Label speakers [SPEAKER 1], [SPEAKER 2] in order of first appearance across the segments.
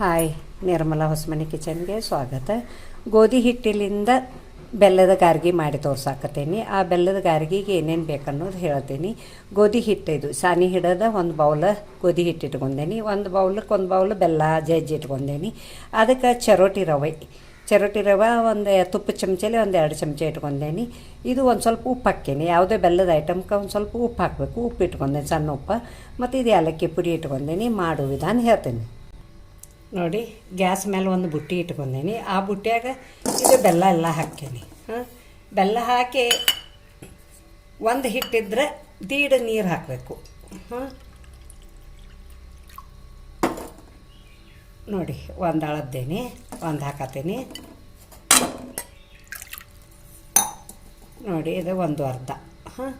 [SPEAKER 1] Hi, Nirmala Hosamani ಕಿಚನ್ಗೆ ಸ್ವಾಗತ. ಗೋಧಿ ಹಿಟ್ಟಿಲಿಂದ ಬೆಲ್ಲದ ಗಾರ್ಗಿ ಮಾಡಿ ತೋರ್ಸಾಕತ್ತೀನಿ. ಆ ಬೆಲ್ಲದ ಗಾರ್ಗಿಗೆ ಏನೇನು ಬೇಕನ್ನೋದು ಹೇಳ್ತೀನಿ. ಗೋಧಿ ಹಿಟ್ಟು ಇದು. ಸಾನಿ ಹಿಡದ ಒಂದು ಬೌಲ ಗೋಧಿ ಹಿಟ್ಟು ಇಟ್ಕೊಂಡೇನಿ. ಒಂದು ಬೌಲಕ್ಕೆ ಒಂದು ಬೌಲ್ ಬೆಲ್ಲ ಜಜ್ಜಿ ಇಟ್ಕೊಂಡೇನಿ. ಅದಕ್ಕೆ ಚರೋಟಿ ರವೆ. ಚರೋಟಿ ರವೆ ಒಂದು ತುಪ್ಪ ಚಮಚಲಿ ಒಂದು ಎರಡು ಚಮಚ ಇಟ್ಕೊಂಡೇನಿ. ಇದು ಒಂದು ಸ್ವಲ್ಪ ಉಪ್ಪು ಹಾಕ್ಕೇನಿ ಯಾವುದೇ ಬೆಲ್ಲದ ಐಟಮ್ಗೆ ಒಂದು ಸ್ವಲ್ಪ ಉಪ್ಪು ಹಾಕಬೇಕು. ಉಪ್ಪು ಇಟ್ಕೊಂಡೇನಿ, ಸಣ್ಣ ಉಪ್ಪು. ಮತ್ತು ಇದು ಏಲಕ್ಕಿ ಪುಡಿ ಇಟ್ಕೊಂಡೇನಿ. ಮಾಡೋ ವಿಧಾನ ಹೇಳ್ತೇನೆ. ನೋಡಿ, ಗ್ಯಾಸ್ ಮೇಲೆ ಒಂದು ಬುಟ್ಟಿ ಇಟ್ಕೊಂಡೇನಿ. ಆ ಬುಟ್ಟಿಯಾಗ ಇದು ಬೆಲ್ಲ ಎಲ್ಲ ಹಾಕೇನಿ ಹಾಂ, ಬೆಲ್ಲ ಹಾಕಿ ಒಂದು ಹಿಟ್ಟಿದ್ರೆ ದೀಡ ನೀರು ಹಾಕಬೇಕು. ಹಾಂ, ನೋಡಿ, ಒಂದು ಅಳದ್ದೇನಿ, ಒಂದು ಹಾಕತ್ತೀನಿ ನೋಡಿ, ಇದು ಒಂದು ಅರ್ಧ. ಹಾಂ,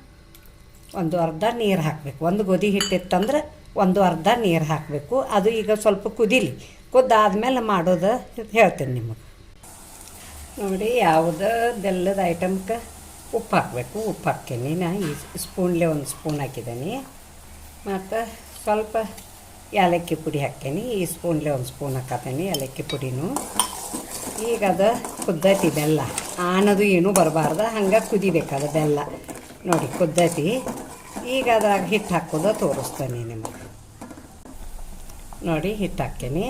[SPEAKER 1] ಒಂದು ಅರ್ಧ ನೀರು ಹಾಕಬೇಕು. ಒಂದು ಗೋಧಿ ಹಿಟ್ಟಿತ್ತಂದ್ರೆ ಒಂದು ಅರ್ಧ ನೀರು ಹಾಕಬೇಕು. ಅದು ಈಗ ಸ್ವಲ್ಪ ಕುದೀಲಿ. ಕುದ್ದಾದ್ಮೇಲೆ ಮಾಡೋದು ಹೇಳ್ತೀನಿ ನಿಮಗೆ. ನೋಡಿ, ಯಾವುದೇ ಬೆಲ್ಲದ ಐಟಮ್ಗೆ ಉಪ್ಪು ಹಾಕಬೇಕು. ಉಪ್ಪು ಹಾಕ್ತೀನಿ. ನಾ ಈ ಸ್ಪೂನ್ಲೆ ಒಂದು ಸ್ಪೂನ್ ಹಾಕಿದ್ದೀನಿ. ಮತ್ತು ಸ್ವಲ್ಪ ಏಲಕ್ಕಿ ಪುಡಿ ಹಾಕ್ತೀನಿ. ಈ ಸ್ಪೂನ್ಲೆ ಒಂದು ಸ್ಪೂನ್ ಹಾಕತ್ತೀನಿ ಏಲಕ್ಕಿ ಪುಡಿನೂ. ಈಗ ಅದು ಕುದ್ದತಿ ಬೆಲ್ಲ. ಆನದು ಏನೂ ಬರಬಾರ್ದು. ಹಂಗೆ ಕುದಿಬೇಕದು ಬೆಲ್ಲ. ನೋಡಿ, ಕುದ್ದತಿ. ಈಗ ಅದಾಗ ಹಿಟ್ಟು ಹಾಕೋದು ತೋರಿಸ್ತೇನೆ ನಿಮಗೆ. ನೋಡಿ, ಹಿಟ್ಟು ಹಾಕ್ತೀನಿ.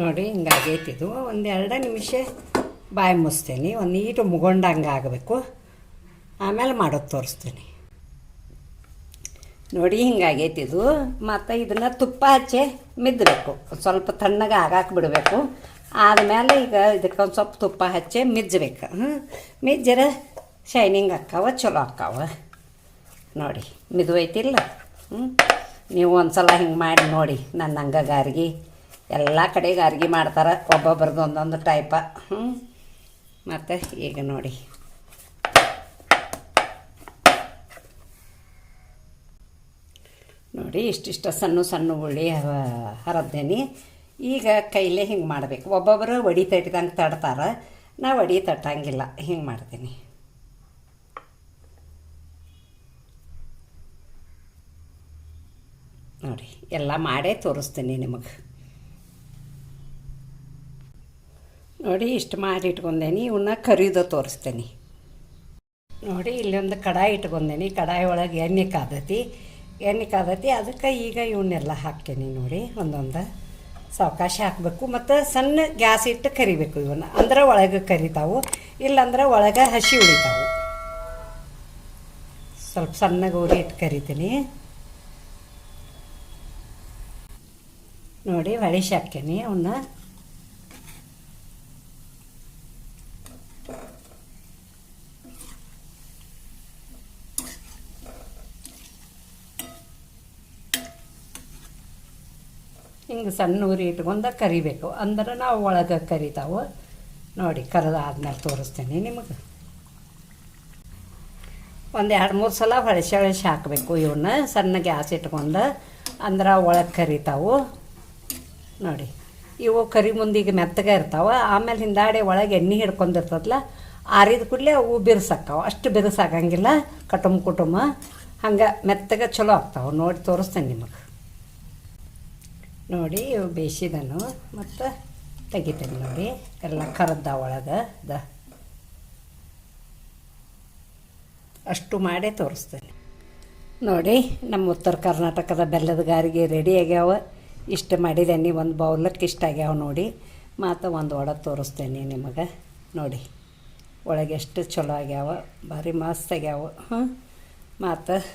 [SPEAKER 1] ನೋಡಿ ಹಿಂಗಾಗೈತಿದು ಒಂದು ಎರಡು ನಿಮಿಷ ಬಾಯಿ ಮುಚ್ತೇನೆ. ಒಂದು ನೀಟು ಮುಗೊಂಡಂಗೆ ಆಗಬೇಕು. ಆಮೇಲೆ ಮಾಡೋದು ತೋರಿಸ್ತೀನಿ. ನೋಡಿ ಹಿಂಗಾಗೈತಿದು ಮತ್ತು ಇದನ್ನು ತುಪ್ಪ ಹಚ್ಚಿ ಮಿದ್ದಬೇಕು ಸ್ವಲ್ಪ ತಣ್ಣಗೆ ಆಗಾಕೆ ಬಿಡಬೇಕು ಆದಮೇಲೆ ಈಗ ಇದಕ್ಕೆ ಒಂದು ಸ್ವಲ್ಪ ತುಪ್ಪ ಹಚ್ಚಿ ಮಿಜ್ಜಬೇಕು ಹ್ಞೂ ಮಿಜ್ಜರ ಶೈನಿಂಗ್ ಅಕ್ಕಾವ ಚಲೋ ಅಕ್ಕಾವ ನೋಡಿ, ಮಿದುವೈತಿಲ್ಲ. ಹ್ಞೂ ನೀವು ಒಂದು ಸಲ ಹಿಂಗೆ ಮಾಡಿ ನೋಡಿ, ನನ್ನ ಹಂಗೆ ಗಾರ್ಗಿ ಎಲ್ಲ ಕಡೆಗೆ ಅರ್ಗಿ ಮಾಡ್ತಾರೆ ಒಬ್ಬೊಬ್ರದ್ದು ಒಂದೊಂದು ಟೈಪ ಹ್ಞೂ ಮತ್ತು ಈಗ ನೋಡಿ. ನೋಡಿ, ಇಷ್ಟಿಷ್ಟು ಸಣ್ಣ ಸಣ್ಣ ಉಳ್ಳಿ ಹರದ್ದೇನಿ ಈಗ ಕೈಲೇ ಹಿಂಗೆ ಮಾಡಬೇಕು. ಒಬ್ಬೊಬ್ಬರು ಒಡಿ ತಟ್ಟಿದಂಗೆ ತಡ್ತಾರೆ ನಾ ಒಡಿ ತಟ್ಟಂಗಿಲ್ಲ. ಹಿಂಗೆ ಮಾಡ್ತೀನಿ. ನೋಡಿ, ಎಲ್ಲ ಮಾಡೇ ತೋರಿಸ್ತೀನಿ ನಿಮಗೆ. ನೋಡಿ ಇಷ್ಟು ಮಾಡಿ ಇಟ್ಕೊಂಡೇನಿ ಇವನ್ನ ಕರಿದು ತೋರಿಸ್ತೇನೆ. ನೋಡಿ ಇಲ್ಲೊಂದು ಕಡಾಯಿ ಇಟ್ಕೊಂಡೇನಿ, ಕಡಾಯಿ ಒಳಗೆ ಎಣ್ಣೆ ಕಾದತಿ. ಎಣ್ಣೆ ಕಾದತಿ, ಅದಕ್ಕೆ ಈಗ ಇವನ್ನೆಲ್ಲ ಹಾಕ್ತೇನೆ ನೋಡಿ, ಒಂದೊಂದು ಸಾವಕಾಶ ಹಾಕಬೇಕು. ಮತ್ತು ಸಣ್ಣ ಗ್ಯಾಸ್ ಇಟ್ಟು ಕರಿಬೇಕು ಇವನ್ನ ಅಂದ್ರೆ ಒಳಗೆ ಕರಿತಾವು, ಇಲ್ಲಾಂದ್ರೆ ಒಳಗೆ ಹಸಿ ಉಳಿತಾವು. ಸ್ವಲ್ಪ ಸಣ್ಣ ಗೋಡಿ ಇಟ್ಟು ಕರಿತೀನಿ. ನೋಡಿ ಹೊಳಿಸಿ ಹಾಕ್ತೇನೆ ಅವನ್ನ ಹಿಂಗೆ ಸಣ್ಣ ಉರಿ ಇಟ್ಕೊಂಡು ಕರಿಬೇಕು. ಅಂದ್ರೆ ನಾವು ಒಳಗೆ ಕರಿತಾವು. ನೋಡಿ, ಕರೆದಾದ್ಮೇಲೆ ತೋರಿಸ್ತೀನಿ ನಿಮಗೆ. ಒಂದು ಎರಡು ಮೂರು ಸಲ ಹೊಳಸೆ ಹೊಳಸಿ ಹಾಕಬೇಕು ಇವನ್ನ ಸಣ್ಣ ಗ್ಯಾಸ್ ಇಟ್ಕೊಂಡು ಅಂದ್ರೆ ಒಳಗೆ ಕರಿತಾವು. ನೋಡಿ, ಇವು ಕರಿ ಮುಂದಿಗೆ ಮೆತ್ತಗೆ ಇರ್ತಾವೆ. ಆಮೇಲೆ ಹಿಂದಾಡೆ ಒಳಗೆ ಎಣ್ಣೆ ಹಿಡ್ಕೊಂಡಿರ್ತದಲ್ಲ ಆರಿದ ಕೂಡಲೇ ಅವು ಬಿರ್ಸಕ್ಕಾವ. ಅಷ್ಟು ಬಿರುಸಾಗಂಗಿಲ್ಲ ಕಟುಂಬ ಕುಟುಂಬ ಹಂಗೆ ಮೆತ್ತಗೆ ಚಲೋ ಆಗ್ತಾವೆ. ನೋಡಿ, ತೋರಿಸ್ತೇನೆ ನಿಮಗೆ. ನೋಡಿ, ಇವು ಬೇಯಿಸಿದನು. ಮತ್ತು ತೆಗಿತೇನೆ ನೋಡಿ. ಎಲ್ಲ ಕರದ್ದ ಒಳಗೆ ದ. ಅಷ್ಟು ಮಾಡೇ ತೋರಿಸ್ತೇನೆ. ನೋಡಿ, ನಮ್ಮ ಉತ್ತರ ಕರ್ನಾಟಕದ ಬೆಲ್ಲದ ಗಾರಿಗೆ ರೆಡಿ ಆಗ್ಯಾವ. ಇಷ್ಟು ಮಾಡಿದ್ದೇನೆ ಒಂದು ಬೌಲಕ್ಕೆ ಇಷ್ಟ ಆಗ್ಯಾವ ನೋಡಿ. ಮತ್ತು ಒಂದು ಒಡ ತೋರಿಸ್ತೇನೆ ನಿಮಗೆ. ನೋಡಿ, ಒಳಗೆ ಎಷ್ಟು ಚಲೋ ಆಗ್ಯಾವ. ಭಾರಿ ಮಸ್ತ್ ಆಗ್ಯಾವ. ಹಾಂ ಮತ್ತು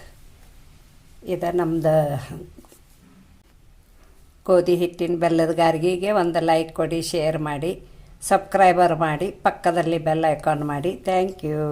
[SPEAKER 1] ಇದು ನಮ್ದು ಗೋಧಿ ಹಿಟ್ಟಿನ ಬೆಲ್ಲದ ಗಾರ್ಗಿಗೆ ಒಂದು ಲೈಕ್ ಕೊಡಿ, ಶೇರ್ ಮಾಡಿ, ಸಬ್ಸ್ಕ್ರೈಬರ್ ಮಾಡಿ, ಪಕ್ಕದಲ್ಲಿ ಬೆಲ್ ಐಕಾನ್ ಮಾಡಿ. Thank you.